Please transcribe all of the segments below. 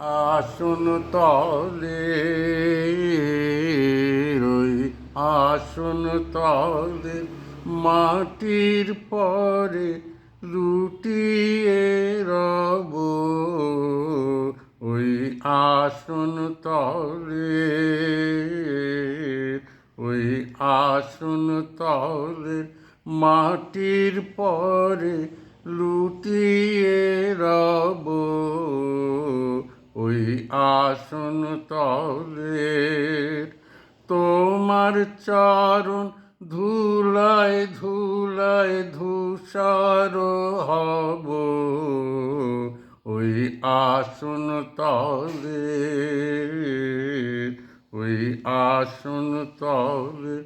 আসন তলে ওই আসন তলে, মাটির পরে লুটিয়ে রব। ওই আসন তলে, ওই আসন তলে, মাটির পরে লুটিয়ে রব। আসন তলে তোমার চরণ ধুলায় ধুলায় ধূসর হব। ওই আসন তলে ওই আসন তলে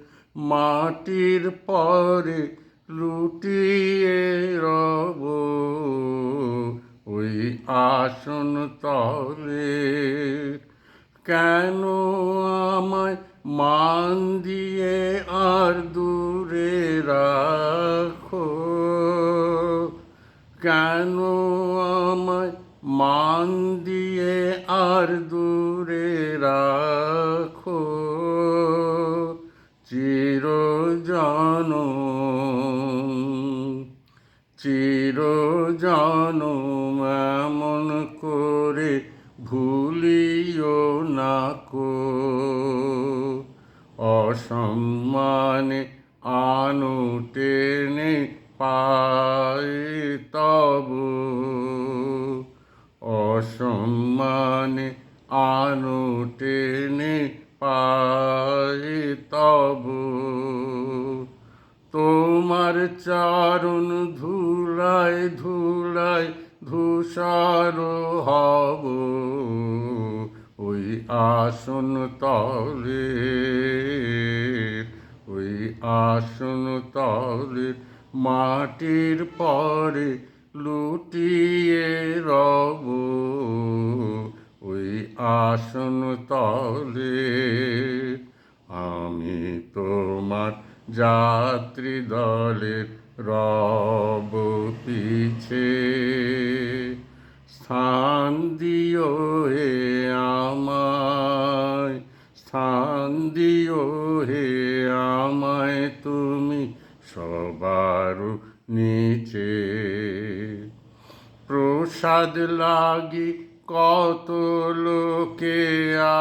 মাটির পরে লুটিয়ে রব। ওই আসন তলে কেন আমায় মান দিয়ে আর দূরে রাখো? কেন আমায় মান দিয়ে আর দূরে রাখো? চিরজন চির এমন অসম্মানে আনু টেনে পাই তব। অসম্মানে আনু টেনে পাই তব। তোমার চারণ ধুলায় ধুলায় ধূসর হব। ওই আসন তলে ওই আসন তলে মাটির পরে লুটিয়ে রব। ওই আসন তলে আমি তোমার যাত্রী দলের রব পিছে। স্থান দিও হে আমায় স্থান দিও হে আমায় তুমি সবার নিচে। প্রসাদ লাগি কত লোকে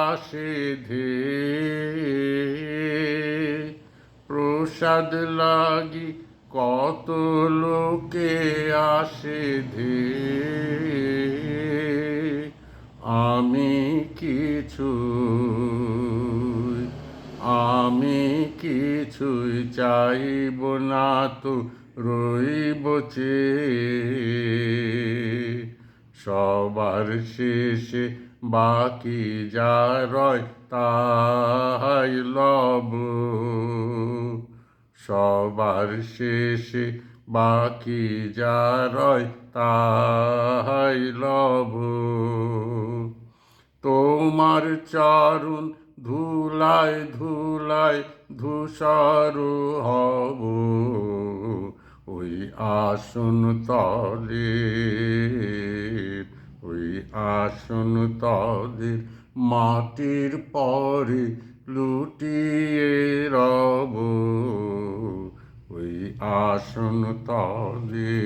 আসে ধে। প্রসাদ লাগি কত লোকে আসে ধে। আমি কিছু কিছুই চাইব না তো রইব চে সবার শেষে বাকি যা রয় তাই লব। সবার শেষে বাকি যা রয় তাই লব। তোমার চরণ ধুলায় ধুলায় ধূসর হব, ওই আসন তলে ওই আসন তলে মাটির পরে লুটিয়ে রব, ওই আসন তলে